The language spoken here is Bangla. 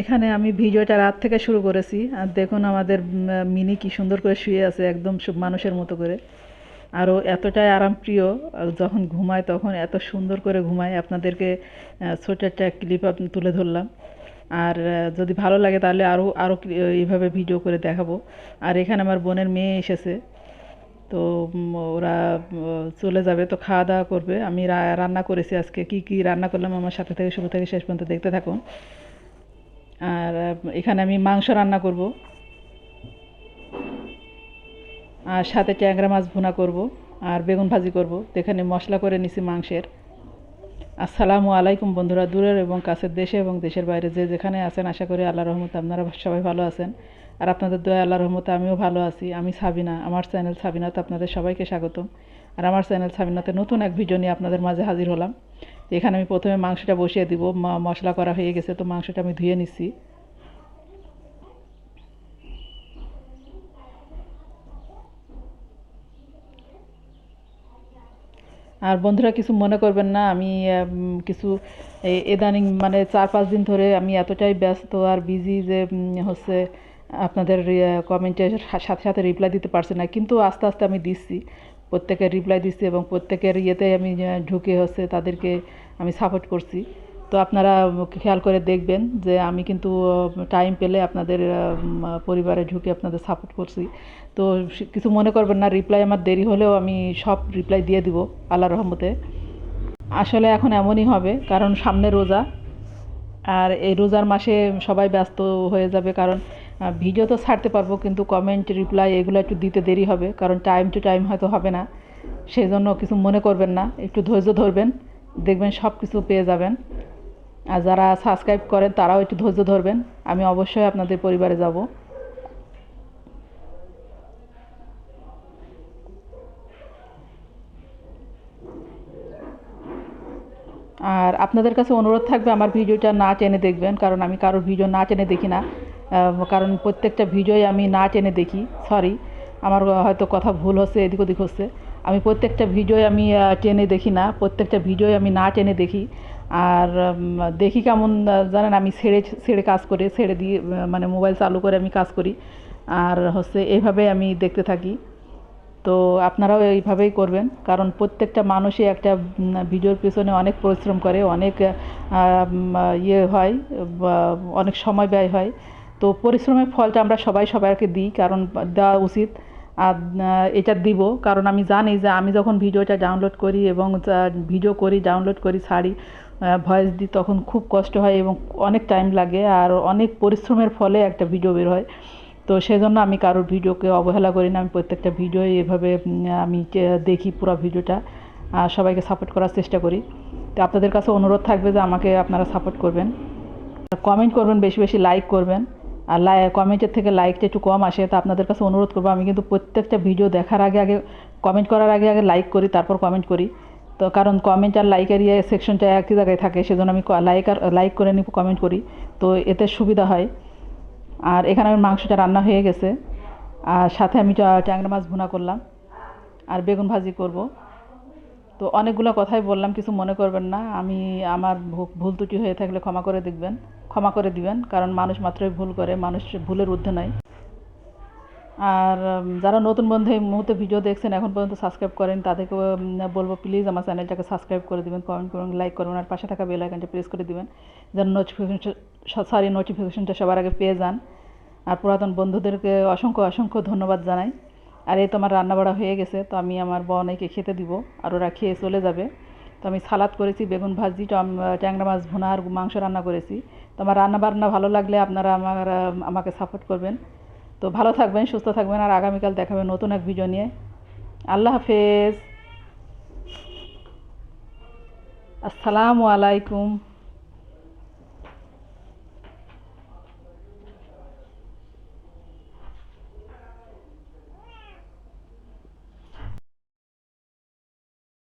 এখানে আমি ভিডিওটা রাত থেকে শুরু করেছি, আর দেখুন আমাদের মিনি কি সুন্দর করে শুয়ে আছে, একদম সব মানুষের মতো করে। আরও এতটাই আরামপ্রিয়, আর যখন ঘুমায় তখন এত সুন্দর করে ঘুমায়। আপনাদেরকে ছোট একটা ক্লিপ তুলে ধরলাম। আর যদি ভালো লাগে তাহলে আরও আরও এইভাবে ভিডিও করে দেখাবো। আর এখানে আমার বোনের মেয়ে এসেছে। তো ওরা চলে যাবে, তো খাওয়া দাওয়া করবে। আমি রান্না করেছি আজকে। কি কি রান্না করলাম আমার সাথে থেকে শুরু থেকে শেষ পর্যন্ত দেখতে থাকুন। আর এখানে আমি মাংস রান্না করব। আর সাথে ট্যাংরা মাছ ভুনা করব আর বেগুন ভাজি করব। এখানে মশলা করে নিছি মাংসের। আসসালামু আলাইকুম বন্ধুরা, দূরের এবং কাছের দেশে এবং দেশের বাইরে যে যেখানে আছেন, আশা করি আল্লাহ রহমতে আপনারা সবাই ভালো আছেন। আর আপনাদের দয়া আল্লাহ রহমতে আমিও ভালো আছি। আমি সাবিনা, আমার চ্যানেল সাবিনাতে আপনাদের সবাইকে স্বাগতম। আর আমার চ্যানেল সাবিনাতে নতুন এক ভিডিও নিয়ে আপনাদের মাঝে হাজির হলাম। এখানে আমি প্রথমে মাংসটা বসিয়ে দিব মশলা করা হয়ে গেছে, তো মাংসটা আমি ধুয়ে নিচ্ছি আর বন্ধুরা, কিছু মনে করবেন না, আমি কিছু এদানিং মানে চার পাঁচ দিন ধরে আমি এতটাই ব্যস্ত আর বিজি যে হচ্ছে আপনাদের কমেন্টের সাথে সাথে রিপ্লাই দিতে পারছি না, কিন্তু আস্তে আস্তে আমি দিচ্ছি। প্রত্যেকের রিপ্লাই দিচ্ছি এবং প্রত্যেকের ইয়েতে আমি ঢুকে হচ্ছে তাদেরকে আমি সাপোর্ট করছি। তো আপনারা খেয়াল করে দেখবেন যে আমি কিন্তু টাইম পেলে আপনাদের পরিবারে ঢুকে আপনাদের সাপোর্ট করছি। তো কিছু মনে করবেন না রিপ্লাই আমার দেরি হলেও আমি সব রিপ্লাই দিয়ে দিব আল্লাহ রহমতে। আসলে এখন এমনই হবে, কারণ সামনে রোজা, আর এই রোজার মাসে সবাই ব্যস্ত হয়ে যাবে, কারণ ভিডিও তো ছাড়তে পারব, কিন্তু কমেন্ট রিপ্লাই এগুলো একটু দিতে দেরি হবে, কারণ টাইম টু টাইম হয়তো হবে না। সেই জন্য কিছু মনে করবেন না, একটু ধৈর্য ধরবেন, দেখবেন সব কিছু পেয়ে যাবেন। আর যারা সাবস্ক্রাইব করেন, তারাও একটু ধৈর্য ধরবেন। আমি অবশ্যই আপনাদের পরিবারে যাব। আর আপনাদের কাছে অনুরোধ থাকবে, আমার ভিডিওটা না টেনে দেখবেন, কারণ আমি কারোর ভিডিও না টেনে দেখি না। কারণ প্রত্যেকটা ভিডিওই আমি না টেনে দেখি সরি আমার হয়তো কথা ভুল হচ্ছে, এদিক ওদিক হচ্ছে। আমি প্রত্যেকটা ভিডিওই আমি টেনে দেখি না, প্রত্যেকটা ভিডিওই আমি না টেনে দেখি। আর দেখি কেমন জানেন, আমি ছেড়ে ছেড়ে কাজ করে, ছেড়ে দিয়ে মানে মোবাইল চালু করে আমি কাজ করি। আর হচ্ছে এইভাবে আমি দেখতে থাকি। তো আপনারাও এইভাবেই করবেন, কারণ প্রত্যেকটা মানুষই একটা ভিডিওর পিছনে অনেক পরিশ্রম করে, অনেক ইয়ে হয় অনেক সময় ব্যয় হয়। তো পরিশ্রমের ফলটা আমরা সবাই সবাইকে দিই, কারণ দেওয়া উচিত। আর এটা দিব, কারণ আমি জানি যে আমি যখন ভিডিওটা ডাউনলোড করি এবং ভিডিও করি ডাউনলোড করি ছাড়ি ভয়েস দিই, তখন খুব কষ্ট হয় এবং অনেক টাইম লাগে আর অনেক পরিশ্রমের ফলে একটা ভিডিও বের হয়। তো সেজন্য আমি কারোর ভিডিওকে অবহেলা করি না, আমি প্রত্যেকটা ভিডিও এভাবে আমি দেখি পুরো ভিডিওটা। আর সবাইকে সাপোর্ট করার চেষ্টা করি। তো আপনাদের কাছে অনুরোধ থাকবে যে আমাকে আপনারা সাপোর্ট করবেন। কমেন্ট করবেন, বেশি বেশি লাইক করবেন। আর লাই কমেন্টের থেকে লাইকটা একটু কম আসে, তো আপনাদের কাছে অনুরোধ করব। আমি কিন্তু প্রত্যেকটা ভিডিও দেখার আগে আগে কমেন্ট করার আগে আগে লাইক করি, তারপর কমেন্ট করি। তো কারণ কমেন্ট আর লাইকের ইয়ে সেকশনটা একই জায়গায় থাকে, সেজন্য আমি লাইক আর লাইক করে নিই কমেন্ট করি। তো এতে সুবিধা হয়। আর এখানে আমার মাংসটা রান্না হয়ে গেছে। আর সাথে আমি ট্যাংরা মাছ ভুনা করলাম। আর বেগুন ভাজি করব। তো অনেকগুলো কথাই বললাম, কিছু মনে করবেন না। আমি, আমার ভুল ত্রুটি হয়ে থাকলে ক্ষমা করে দেখবেন। ক্ষমা করে দিবেন, কারণ মানুষ মাত্রই ভুল করে, মানুষ ভুলের ঊর্ধ্বে নাই। আর যারা নতুন বন্ধু এই মুহূর্তে ভিডিও দেখছেন, এখন পর্যন্ত সাবস্ক্রাইব করেন তাদেরকেও বলব প্লিজ আমার চ্যানেলটাকে সাবস্ক্রাইব করে দেবেন কমেন্ট করুন লাইক করবেন আর পাশে থাকা বেল আইকনটা প্রেস করে দিবেন, যেন নোটিফিকেশন সরি নোটিফিকেশনটা সবার আগে পেয়ে যান। আর পুরাতন বন্ধুদেরকে অসংখ্য অসংখ্য ধন্যবাদ জানাই। আর এই তো আমার রান্না বাড়া হয়ে গেছে, তো আমি আমার বনেকে খেতে দিব, আর ওরা খেয়ে চলে যাবে। আমি সালাদ করেছি, বেগুন ভাজি ট্যাংরা মাছ ভুনা আর মাংস রান্না করেছি। তো আমার রান্না বান্না ভালো লাগলে আপনারা আমার আমাকে সাপোর্ট করবেন। তো ভালো থাকবেন, সুস্থ থাকবেন আর আগামীকাল দেখাবেন নতুন এক ভিডিও নিয়ে। আল্লাহ হাফেজ। আসসালামু আলাইকুম।